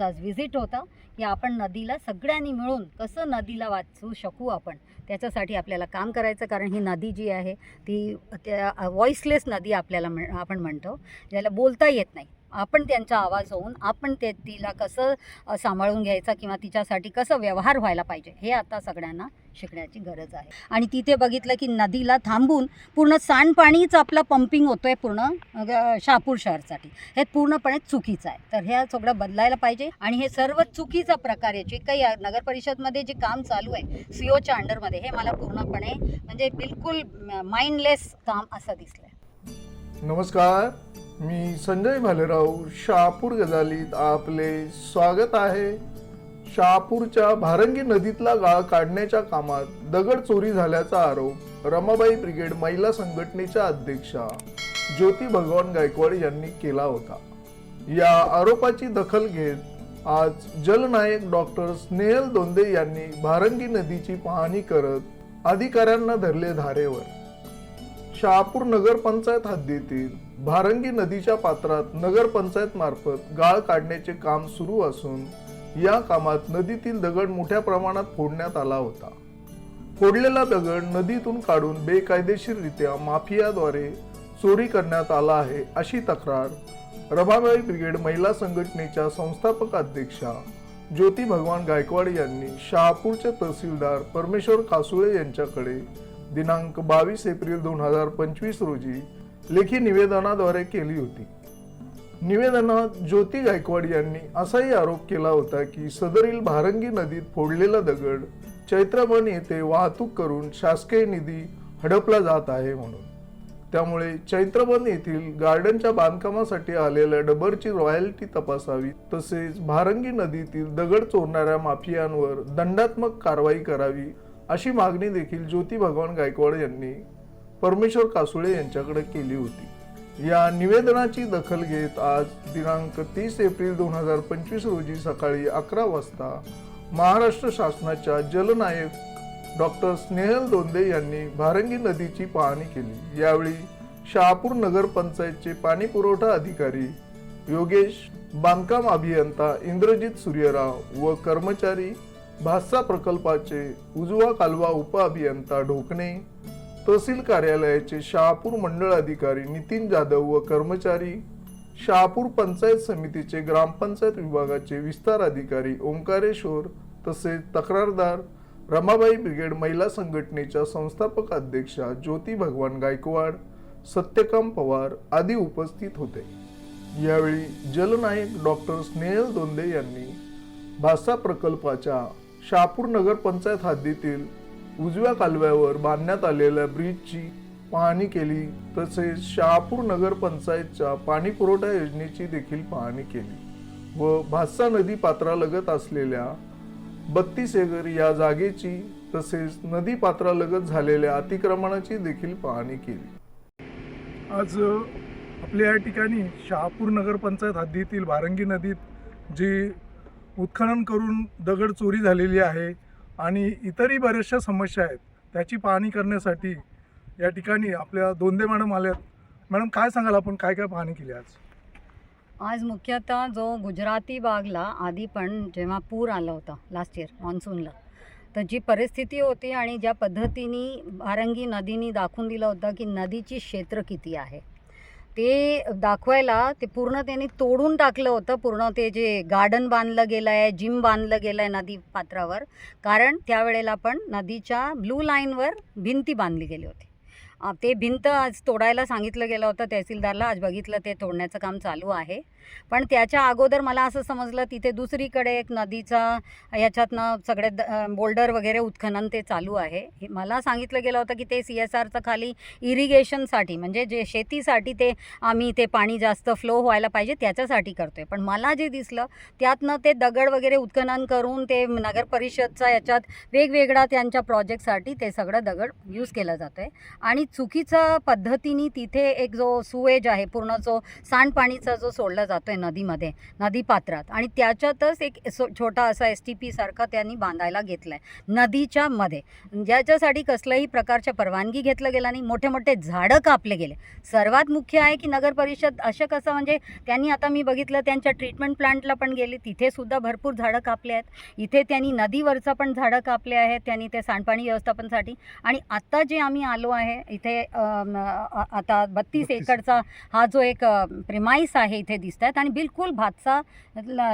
आज व्हिजिट होता की आपण नदीला सगळ्यांनी मिळून कसं नदीला वाचवू शकू आपण? त्याच्यासाठी आपल्याला काम करायचं कारण ही नदी जी आहे ती त्या व्हॉइसलेस नदी आपल्याला म्हण आपण म्हणतो ज्याला बोलता येत नाही. आपण त्यांचा आवाज होऊन आपण ते तिला कसं सांभाळून घ्यायचा किंवा तिच्यासाठी कसं व्यवहार व्हायला पाहिजे हे आता सगळ्यांना शिकण्याची गरज आहे. आणि तिथे बघितलं की नदीला थांबून पूर्ण सांडपाणीच आपला पंपिंग होतो आहे पूर्ण शहापूर शहरसाठी. हे पूर्णपणे चुकीचं आहे. तर हे सगळं बदलायला पाहिजे आणि हे सर्व चुकीचा प्रकार आहे जे काही नगर परिषदमध्ये जे काम चालू आहे सी ओच्या अंडरमध्ये हे मला पूर्णपणे म्हणजे बिलकुल माइंडलेस काम असं दिसलं नमस्कार. मी संजय भालेराव शहापूर गजालीत आपले स्वागत आहे. शहापूरच्या भारंगी नदीतला गाळ काढण्याच्या कामात दगड चोरी झाल्याचा आरोप रमाबाई ब्रिगेड महिला संघटनेच्या अध्यक्षा ज्योती भगवान गायकवाड यांनी केला होता. या आरोपाची दखल घेत आज जलनायक डॉक्टर स्नेहल दोंदे यांनी भारंगी नदीची पाहणी करत अधिकाऱ्यांना धरले धारेवर. शहापूर नगरपंचायत हद्दीतील भारंगी नदीच्या पात्रात नगरपंचायत मार्फत गाळ काढण्याचे काम सुरू असून या कामात नदीतील दगड मोठ्या प्रमाणात फोडण्यात आला होता. फोडलेला दगड नदीतून काढून बेकायदेशीररित्या माफियाद्वारे चोरी करण्यात आला आहे अशी तक्रार रभाबाई ब्रिगेड महिला संघटनेच्या संस्थापक अध्यक्षा ज्योती भगवान गायकवाड यांनी शहापूरचे तहसीलदार परमेश्वर कासुळे यांच्याकडे दिनांक बावीस एप्रिल दोन हजार पंचवीस रोजी लेखी निवेदनाद्वारे केली होती. निवेदनात ज्योती गायकवाड यांनी असाही आरोप केला होता की सदरील भारंगी नदीत फोडलेला दगड चैत्रबन येथे वाहतूक करून शासकीय निधी हडपला जात आहे म्हणून. त्यामुळे चैत्रबन येथील गार्डनच्या बांधकामासाठी आलेल्या डबरची रॉयल्टी तपासावी तसेच भारंगी नदीतील दगड चोरणाऱ्या माफियांवर दंडात्मक कारवाई करावी अशी मागणी देखील ज्योती भगवान गायकवाड यांनी परमेश्वर कासुळे यांच्याकडे केली होती. या निवेदनाची दखल घेत आज दिनांक तीस एप्रिल दोन हजार पंचवीस रोजी सकाळी अकरा वाजता महाराष्ट्र शासनाच्या जलनायक डॉक्टर स्नेहल दोंदे यांनी भारंगी नदीची पाहणी केली. यावेळी शहापूर नगरपंचायतचे पाणी पुरवठा अधिकारी योगेश बांधकाम अभियंता इंद्रजित सूर्यराव व कर्मचारी भास्सा प्रकल्पाचे उजवा कालवा उप अभियंता ढोकणे तहसील कार्यालयाचे शहापूर मंडळ अधिकारी नितीन जाधव व कर्मचारी शहापूर पंचायत समितीचे ग्रामपंचायत विभागाचे विस्तार अधिकारी ओंकारेश्वर तसेच तक्रारदार रमाबाई ब्रिगेड महिला संघटनेच्या संस्थापक अध्यक्षा ज्योती भगवान गायकवाड सत्यकाम पवार आदी उपस्थित होते. यावेळी जलनायक डॉक्टर स्नेहल दोंदे यांनी भासा प्रकल्पाच्या शहापूर नगरपंचायत हद्दीतील उजव्या कालव्यावर बांधण्यात आलेल्या ब्रिजची पाहणी केली तसेच शहापूर नगरपंचायतच्या पाणी पुरवठा योजनेची देखील पाहणी केली व भासा नदी पात्रालगत असलेल्या बत्तीस एकर या जागेची तसेच नदी पात्रालगत झालेल्या अतिक्रमणाची देखील पाहणी केली. आज आपल्या या ठिकाणी शहापूर नगरपंचायत हद्दीतील भारंगी नदीत जी उत्खनन करून दगड चोरी झालेली आहे आणि इतरही बऱ्याचशा समस्या आहेत. त्याची पाहणी करण्यासाठी या ठिकाणी आपल्या दोंदे मॅडम आल्यात. मॅडम काय सांगाल आपण? काय काय पाहणी केली आज? आज मुख्यतः जो गुजराती बागला आधी पण जेव्हा पूर आला होता लास्ट इयर मान्सूनला तर जी परिस्थिती होती आणि ज्या पद्धतीने भारंगी नदीने दाखवून दिलं होतं की नदीची क्षेत्र किती आहे. ते दाखवायला ते पूर्ण त्यांनी तोडून टाकलं होतं पूर्ण ते जे गार्डन बांधलं गेलं आहे जिम बांधलं गेलं आहे नदी पात्रावर. कारण त्यावेळेला पण नदीच्या ब्लू लाईनवर भिंती बांधली गेली होती. ते भिंत आज तोडायला सांगितलं गेलं होतं तहसीलदारला. आज बघितलं ते तोडण्याचं काम चालू आहे. पण त्याच्या अगोदर मला असं समजलं तिथे दुसरीकडे एक नदीचा याच्यातनं सगळे बोल्डर वगैरे उत्खनन ते चालू आहे. हे मला सांगितलं गेलं होतं की ते सी एस आरचं खाली इरिगेशनसाठी म्हणजे जे शेतीसाठी ते आम्ही ते पाणी जास्त फ्लो व्हायला पाहिजे त्याच्यासाठी करतो आहे पण मला जे दिसलं त्यातनं ते दगड वगैरे उत्खनन करून ते नगर परिषदचा याच्यात वेगवेगळा त्यांच्या प्रोजेक्टसाठी ते सगळं दगड यूज केलं जातं आहे आणि चुकीचं पद्धतीने तिथे एक जो सुवेज आहे पूर्ण जो सांडपाणीचा जो सोडला जातो आहे नदीमध्ये नदीपात्रात. आणि त्याच्यातच एक सो छोटा असा एस टी पीसारखा त्यांनी बांधायला घेतला आहे नदीच्या मध्ये. ज्याच्यासाठी कसल्याही प्रकारच्या परवानगी घेतलं गेला नाही मोठे मोठे झाडं कापले गेले. सर्वात मुख्य आहे की नगर परिषद असं कसं म्हणजे त्यांनी आता मी बघितलं त्यांच्या ट्रीटमेंट प्लांटला पण गेले तिथे सुद्धा भरपूर झाडं कापले आहेत. इथे त्यांनी नदीवरचं पण झाडं कापले आहेत त्यांनी ते सांडपाणी व्यवस्थापनासाठी. आणि आत्ता जे आम्ही आलो आहे इथे आता बत्तीस 32. एकरचा हा जो एक प्रिमाईस आहे इथे दिसत आहेत आणि बिलकुल भातसा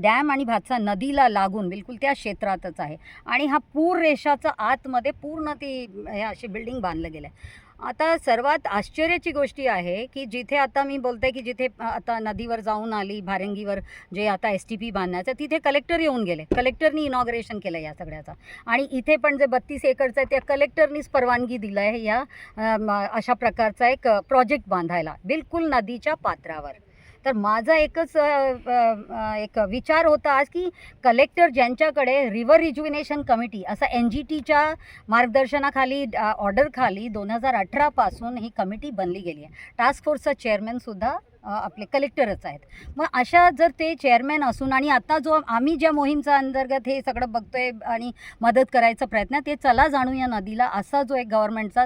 डॅम आणि भातसा नदीला लागून बिलकुल त्या क्षेत्रातच आहे आणि हा पूर रेषाचा आतमध्ये पूर्ण ती अशी बिल्डिंग बांधलं गेलं आहे आता सर्वात आश्चर्याची गोष्टी आहे की जिथे आता मी बोलते की जिथे आता नदीवर जाऊन आली भारंगीवर जे आता एस टी पी बांधण्याचं तिथे कलेक्टर येऊन गेले. कलेक्टरनी इनॉग्रेशन केलं या सगळ्याचं. आणि इथे पण जे बत्तीस एकरचं आहे त्या कलेक्टरनीच परवानगी दिलं आहे या अशा प्रकारचा एक प्रोजेक्ट बांधायला. बिलकुल नदीच्या पात्रावर. तर माझा एकच एक विचार होता आज की कलेक्टर ज्यांच्याकडे रिव्हर रिज्युनेशन कमिटी असा एन जी टीच्या मार्गदर्शनाखाली ऑर्डरखाली दोन हजार अठरापासून ही कमिटी बनली गेली आहे. टास्क फोर्सचा चेअरमॅनसुद्धा आपले कलेक्टरच आहेत. मग अशा जर ते चेअरमॅन असून आणि आता जो आम्ही ज्या मोहीमचा अंतर्गत हे सगळं बघतोय आणि मदत करायचा प्रयत्न ते चला जाणू या नदीला असा जो एक गव्हर्नमेंटचा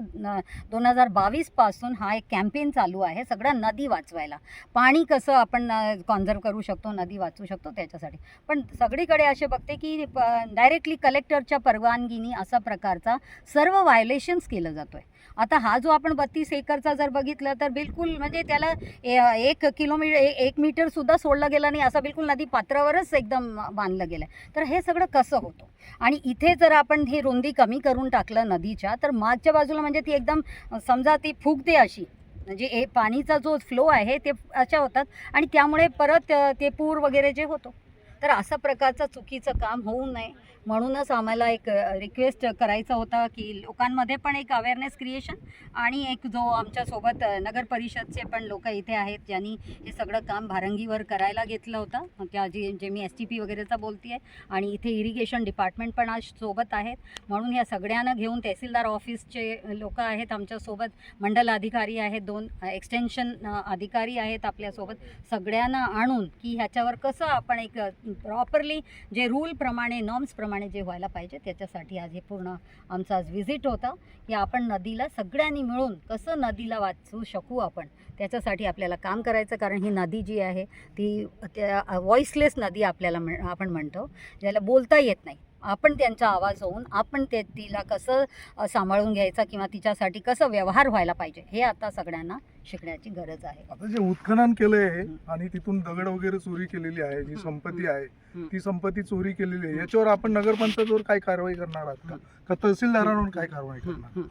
दोन हजार बावीसपासून हा एक कॅम्पेन चालू आहे सगळं नदी वाचवायला. पाणी कसं आपण कॉन्झर्व करू शकतो नदी वाचू शकतो त्याच्यासाठी. पण सगळीकडे असे बघते की डायरेक्टली कलेक्टरच्या परवानगीनी असा प्रकारचा सर्व व्हायलेशन्स केलं जातो आहे आता हा जो आपण बत्तीस एकरचा जर बघितलं तर बिलकुल म्हणजे त्याला ए- एक किलोमीटर एक मीटरसुद्धा सोडलं गेलं नाही असा बिलकुल नदी पात्रावरच एकदम बांधलं गेलं तर हे सगळं कसं होतं? आणि इथे जर आपण ही रुंदी कमी करून टाकलं नदीच्या तर मागच्या बाजूला म्हणजे ती एकदम समजा ती फुगते अशी म्हणजे ए पाणीचा जो फ्लो आहे ते अशा होतात आणि त्यामुळे परत ते पूर वगैरे जे होतो. तर असा प्रकारचं चुकीचं काम होऊ नये. म्हणूनच आम्हाला एक रिक्वेस्ट करायचा होता की लोकांमध्ये पण एक अवेअरनेस क्रिएशन आणि एक जो आमच्यासोबत नगर परिषदचे पण लोक इथे आहेत ज्यांनी हे सगळं काम भारंगीवर करायला घेतलं होतं. म्हणजे त्या जे जे मी एस टी पी वगैरेचा बोलते आहे आणि इथे इरिगेशन डिपार्टमेंट पण आज सोबत आहेत. म्हणून या सगळ्यांना घेऊन तहसीलदार ऑफिसचे लोक आहेत आमच्यासोबत मंडल अधिकारी आहेत दोन एक्सटेन्शन अधिकारी आहेत आपल्यासोबत सगळ्यांना आणून की ह्याच्यावर कसं आपण एक प्रॉपरली जे रूलप्रमाणे नॉर्म्सप्रमाणे जे व्हायला पाहिजे त्याच्यासाठी आज हे पूर्ण आमचा आज व्हिजिट होता. की आपण नदीला सगळ्यांनी मिळून कसं नदीला वाचवू शकू आपण त्याच्यासाठी आपल्याला काम करायचं कारण ही नदी जी आहे ती त्या व्हॉइसलेस नदी आपल्याला म्हण आपण म्हणतो ज्याला बोलता येत नाही. आपण त्यांचा आवाज होऊन आपण ते तिला कसं सांभाळून घ्यायचा किंवा तिच्यासाठी कसं व्यवहार व्हायला पाहिजे हे आता सगळ्यांना शिकण्याची गरज आहे. आता जे उत्खनन केलंय आणि तिथून दगड वगैरे चोरी केलेली आहे जी संपत्ती आहे. ती संपत्ती चोरी केलेली आहे. याच्यावर आपण नगरपंचायतवर काय कारवाई करणार आहात का? तहसीलदारांवर काय कारवाई करणार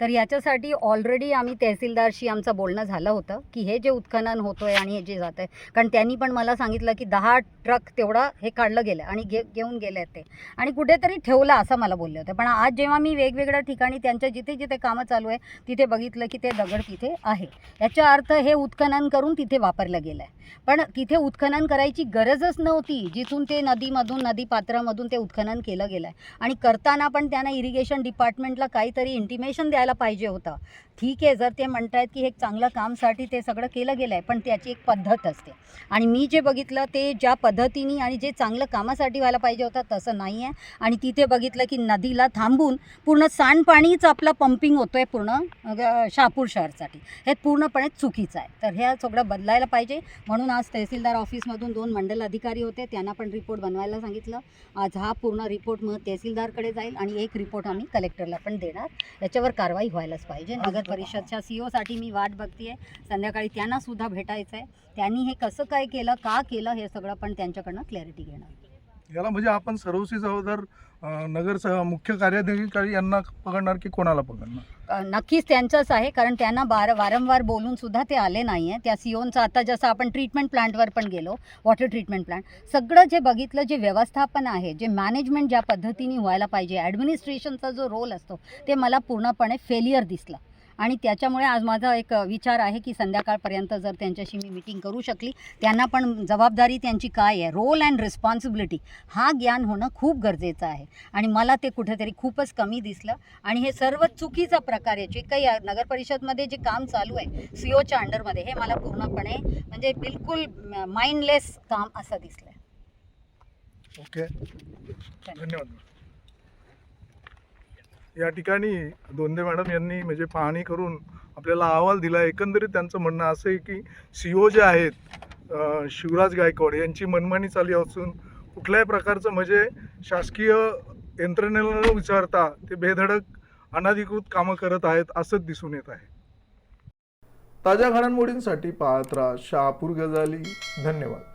तर याच्यासाठी ऑलरेडी आम्ही तहसीलदारशी आमचं बोलणं झालं होतं की हे जे उत्खनन होतोय आणि हे जे जात आहे कारण त्यांनी पण मला सांगितलं की दहा ट्रक तेवढा हे काढलं गेलं आणि घे घेऊन गेले ते. आणि कुठेतरी ठेवला असं मला बोलले होते. पण आज जेव्हा मी वेगवेगळ्या ठिकाणी त्यांच्या जिथे जिथे कामं चालू आहे तिथे बघितलं की ते दगड तिथे आहे. याचा अर्थ हे उत्खनन करून तिथे वापरलं गेलं आहे पण तिथे उत्खनन करायची गरजच नव्हती जिथून ते नदीमधून नदी पात्रामधून ते उत्खनन केलं गेलं आहे आणि करताना पण त्यांना इरिगेशन डिपार्टमेंटला काहीतरी इंटिमेशन द्यायला पाहिजे होतं. ठीक आहे जर ते म्हणतायत की हे चांगलं कामसाठी ते सगळं केलं गेलं आहे पण त्याची एक पद्धत असते. आणि मी जे बघितलं ते ज्या पद्धतीने आणि जे चांगलं कामासाठी व्हायला पाहिजे होतं तसं नाही आहे आणि तिथे बघितलं की नदीला थांबून पूर्ण सांडपाणीच आपला पंपिंग होतो आहे पूर्ण शापूर शहापूर शहरसाठी. हे पूर्ण पूर्णपणे चुकीचं आहे. तर हे सगळं बदलायला पाहिजे. म्हणून आज तहसीलदार ऑफिसमधून दोन मंडल अधिकारी होते. त्यांना पण रिपोर्ट बनवायला सांगितलं. आज हा पूर्ण रिपोर्ट मग तहसीलदारकडे जाईल आणि एक रिपोर्ट आम्ही कलेक्टरला पण देणार. याच्यावर कारवाई व्हायलाच पाहिजे. नगर परिषदच्या सी ओसाठी मी वाट बघते संध्याकाळी त्यांना सुद्धा भेटायचं आहे त्यांनी हे कसं काय केलं का केलं हे सगळं पण त्यांच्याकडनं क्लॅरिटी घेणार. याला म्हणजे आपण सर्वस्वी जबाबदार अं, मुख्य कार्याधिकारी यांना पकडणार की कोणाला पकडणार? नक्कीच त्यांचंच आहे कारण त्यांना बार वारंवार बोलून सुद्धा ते आले नाही आहे त्या सीओनचं आता जसं आपण ट्रीटमेंट प्लांटवर पण गेलो वॉटर ट्रीटमेंट प्लांट सगळं जे बघितलं जे व्यवस्थापन आहे जे मॅनेजमेंट ज्या पद्धतीने व्हायला पाहिजे ॲडमिनिस्ट्रेशनचा जो रोल असतो ते मला पूर्णपणे फेलियर दिसलं. आणि त्याच्यामुळे आज माझा एक विचार आहे की संध्याकाळपर्यंत जर त्यांच्याशी मी मिटिंग करू शकली त्यांना पण जबाबदारी त्यांची काय आहे? रोल अँड रिस्पॉन्सिबिलिटी हा ज्ञान होणं खूप गरजेचं आहे. आणि मला ते कुठेतरी खूपच कमी दिसलं. आणि हे सर्व चुकीचा प्रकार आहे. जे काही नगर परिषदमध्ये जे काम चालू आहे सी ओच्या अंडरमध्ये हे मला पूर्णपणे म्हणजे बिलकुल माइंडलेस काम असं दिसलं ओके धन्यवाद. या ठिकाणी दोंदे मॅडम यांनी म्हणजे पाहणी करून आपल्याला अहवाल दिला. एकंदरीत त्यांचं म्हणणं असं आहे की सी ओ जे आहेत शिवराज गायकवाड यांची मनमानी चालू असून कुठल्याही प्रकारचं म्हणजे शासकीय यंत्रणेला न विचारता ते बेधडक अनधिकृत कामं करत आहेत असंच दिसून येत आहे. ताज्या घडामोडींसाठी पाहत राहा शहापूर गजाली. धन्यवाद.